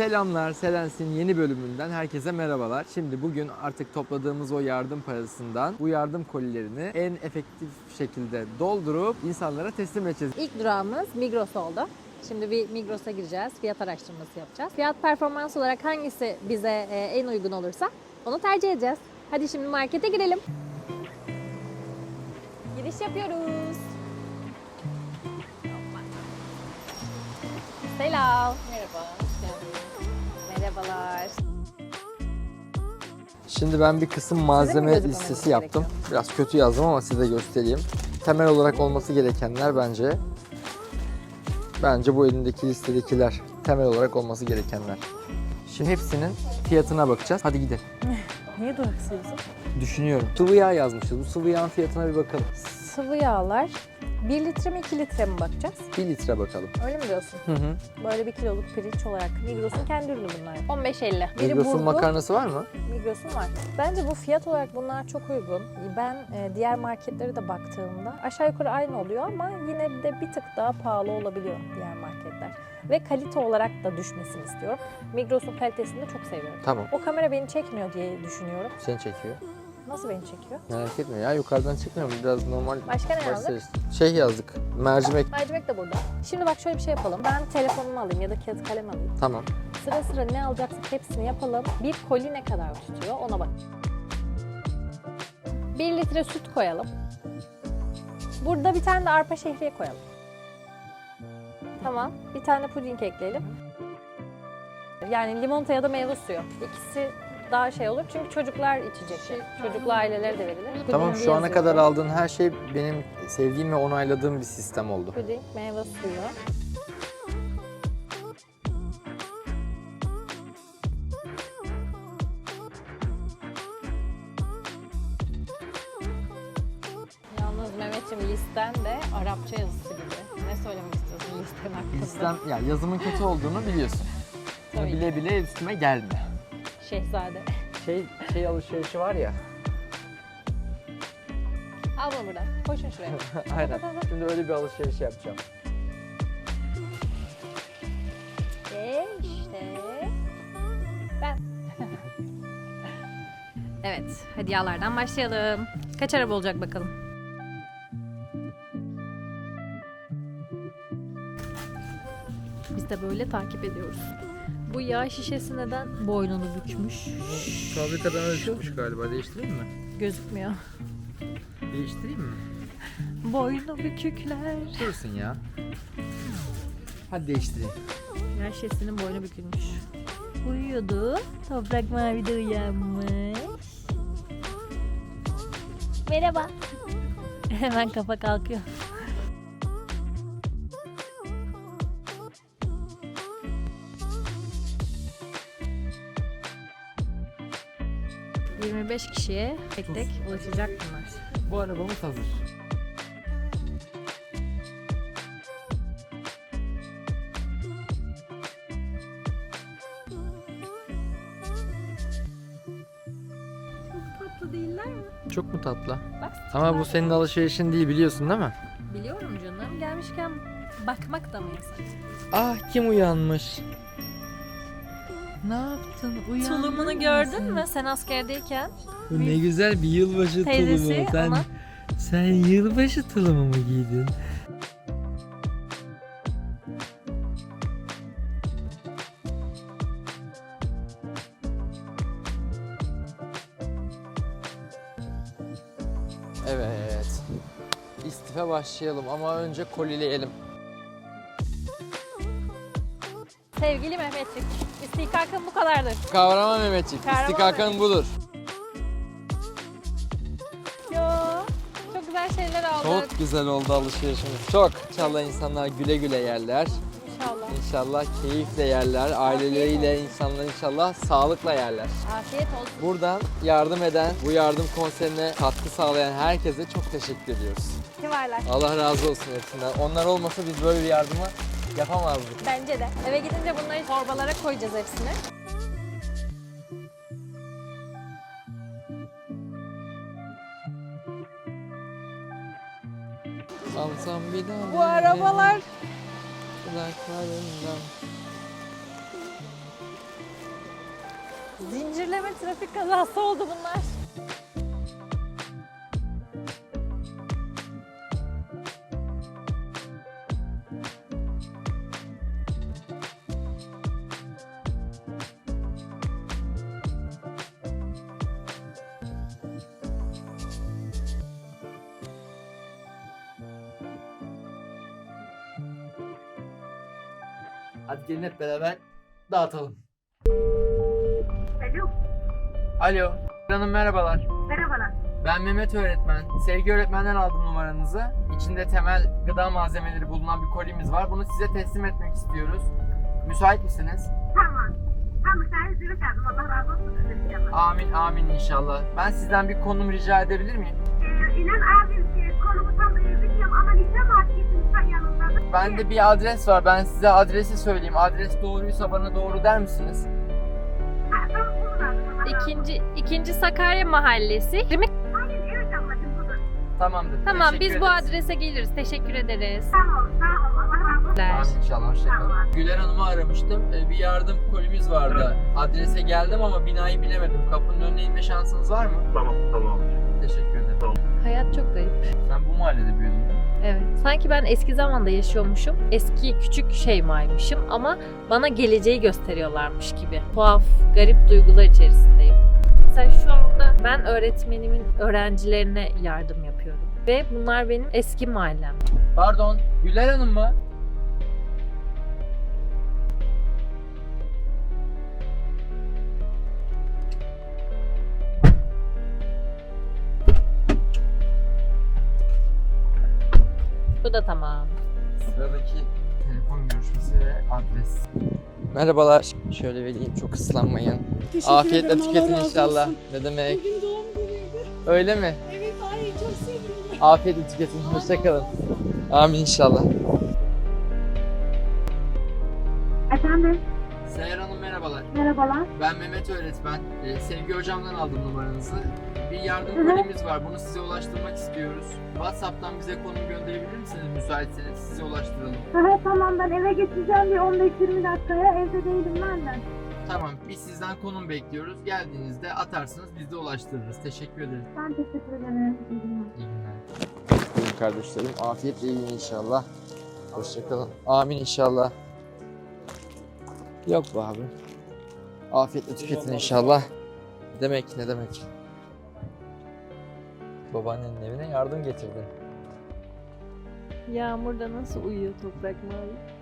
Selamlar, Selens'in yeni bölümünden herkese merhabalar. Şimdi bugün artık topladığımız o yardım parasından bu yardım kolilerini en efektif şekilde doldurup insanlara teslim edeceğiz. İlk durağımız Migros oldu. Şimdi bir Migros'a gireceğiz. Fiyat araştırması yapacağız. Fiyat performans olarak hangisi bize e, en uygun olursa onu tercih edeceğiz. Hadi şimdi markete girelim. Giriş yapıyoruz. Selam. Merhaba. Merhabalar. Şimdi ben bir kısım malzeme listesi yaptım. gerekiyor? Biraz kötü yazdım ama size göstereyim. Temel olarak olması gerekenler bence bence bu elindeki listedekiler temel olarak olması gerekenler. Şimdi hepsinin fiyatına bakacağız. Hadi gidelim. Niye duraksıyorsun? Düşünüyorum. Sıvı yağ yazmışız. Bu sıvı yağın fiyatına bir bakalım. Sıvı yağlar 1 litre mi 2 litre mi bakacağız? 1 litre bakalım. Öyle mi diyorsun? Hı hı. Böyle bir kiloluk pirinç olarak Migros'un kendi ürünü bunlar. 15.50. Biri Migros'un makarnası var mı? Migros'un var. Bence bu fiyat olarak bunlar çok uygun. Ben e, diğer marketlere de baktığımda aşağı yukarı aynı oluyor ama yine de bir tık daha pahalı olabiliyor diğer marketler. Ve kalite olarak da düşmesini istiyorum. Migros'un kalitesini de çok seviyorum. Tamam. O kamera beni çekmiyor diye düşünüyorum. Seni çekiyor. Nasıl beni çekiyor? Merak etme ya yukarıdan çıkmıyor? Biraz normal Başka ne yazdık? Şey yazdık. Mercimek. Mercimek de burada. Şimdi bak şöyle bir şey yapalım. Ben telefonumu alayım ya da kağıt kalem alayım. Tamam. Sıra sıra ne alacaksak hepsini yapalım. Bir koli ne kadar tutuyor ona bak. 1 litre süt koyalım. Burada bir tane de arpa şehriye koyalım. Tamam. Bir tane puding ekleyelim. Yani limonata ya da meyve suyu. İkisi daha şey olur çünkü çocuklar içecek. Çocuklu ailelere de verilir. Tamam şu ana kadar aldığın her şey benim sevdiğim ve onayladığım bir sistem oldu. Puding, meyve suyu. Yalnız Mehmetciğim listen de Arapça yazısı gibi. Ne söylemek istiyorsun listen hakkında? Ya yazımın kötü olduğunu biliyorsun. Bunu bile bile üstüme gelme. Şehzade. Şey, şey alışverişi var ya. Al bunu buradan. Koşun şuraya. Aynen. Şimdi öyle bir alışveriş yapacağım. Ve işte ben. evet, hadi yağlardan başlayalım. Kaç araba olacak bakalım. Biz de böyle takip ediyoruz. Bu yağ şişesi neden boynunu bükmüş? Fabrikadan öyle çıkmış galiba. Değiştireyim mi? Gözükmüyor. Değiştireyim mi? Boynu bükükler. Dursun ya. Hadi değiştireyim. Yağ şişesinin boynu bükülmüş. Uyuyordu. Toprak mavi de uyanmış. Merhaba. Hemen kafa kalkıyor. ...25 kişiye tek tek ulaşacak bunlar. Bu arabamız hazır. Tatlı değiller mi? Çok mu tatlı? Bak, Ama bu senin alışverişin değil biliyorsun değil mi? Biliyorum canım. Gelmişken bakmak da mı yasak? Ah kim uyanmış? Ne yaptın? Uyandın Tulumunu gördün mü sen askerdeyken? Bu ne güzel bir yılbaşı Teyzesi tulumu. Sen, ona- sen yılbaşı tulumu mu giydin? Evet. İstife başlayalım ama önce kolileyelim. Sevgili Mehmetçik, istihkakın bu kadardır. Kavrama Mehmetçik. Kahraman İstikakın budur. Yo, çok güzel şeyler aldık. Çok güzel oldu alışverişimiz. Çok. İnşallah insanlar güle güle yerler. İnşallah. İnşallah keyifle yerler. Aileleriyle insanlar inşallah sağlıkla yerler. Afiyet olsun. Buradan yardım eden, bu yardım konserine katkı sağlayan herkese çok teşekkür ediyoruz. Ki varlar. Allah razı olsun hepsinden. Onlar olmasa biz böyle bir yardımı yapamazdık. Bence de. Eve gidince bunları torbalara koyacağız hepsini. Alsam bir daha. Bu arabalar Kulaklarından. Zincirleme trafik kazası oldu bunlar. Hadi gelin hep beraber dağıtalım. Alo, Alo. Hanım merhabalar. merhabalar. Ben Mehmet öğretmen. Sevgi öğretmenden aldım numaranızı. İçinde temel gıda malzemeleri bulunan bir kolimiz var. Bunu size teslim etmek istiyoruz. Müsait misiniz? Tamam. Tamam, sen üzülü geldim. Allah razı olsun. Amin amin inşallah. Ben sizden bir konum rica edebilir miyim? Ee, İnan abim ki konumu tam e, Bende bir adres var. Ben size adresi söyleyeyim. Adres doğruysa bana doğru der misiniz? Tamam. İkinci, ikinci Sakarya Mahallesi. Ablacığım budur. Tamamdır. Tamam Teşekkür biz bu ederiz. adrese geliriz. Teşekkür ederiz. Amin inşallah. Hoşçakalın. Tamam. Güler Hanım'ı aramıştım. Ee, Bir yardım kolimiz vardı. Adrese geldim ama binayı bilemedim. Kapının önüne inme şansınız var mı? Tamam tamam. Teşekkür ederim. Hayat çok garip. Sen bu mahallede büyüdün değil mi? Evet. Sanki ben eski zamanda yaşıyormuşum. Eski küçük Şeyma'ymışım ama bana geleceği gösteriyorlarmış gibi. Tuhaf, garip duygular içerisindeyim. Mesela şu anda ben öğretmenimin öğrencilerine yardım yapıyorum. Ve bunlar benim eski mahallem. Pardon. Güler Hanım mı? Bu da tamam. Sıradaki telefon görüşmesi ve adres. Merhabalar. Şöyle vereyim çok ıslanmayın. Teşekkür Afiyetle ederim, Allah tüketin razı inşallah. olsun. Ne demek? Bugün doğum günüydü. Öyle mi? Evet, ay çok sevindim. Afiyetle tüketin. Hoşçakalın. Amin inşallah. Efendim, Seher Hanım merhabalar. merhabalar. Ben Mehmet öğretmen. Ee, Sevgi hocamdan aldım numaranızı. Bir yardım Hı hı. kolimiz var. Bunu size ulaştırmak istiyoruz. WhatsApp'tan bize konum gönderebilir misiniz? Müsaitseniz size ulaştıralım. Aha, tamam ben eve geçeceğim bir 15-20 dakikaya. Evde değilim ben de. Tamam. Biz sizden konum bekliyoruz. Geldiğinizde atarsınız biz de ulaştırırız. Teşekkür ederiz. Ben teşekkür ederim. İyi günler. İyi günler. Kardeşlerim afiyetle yiyin inşallah. Hoşçakalın. Amin inşallah. Yok be abi. Afiyetle tüketin inşallah. Demek ne demek? Babaannenin evine yardım getirdin. Yağmurda nasıl uyuyor toprak mavi?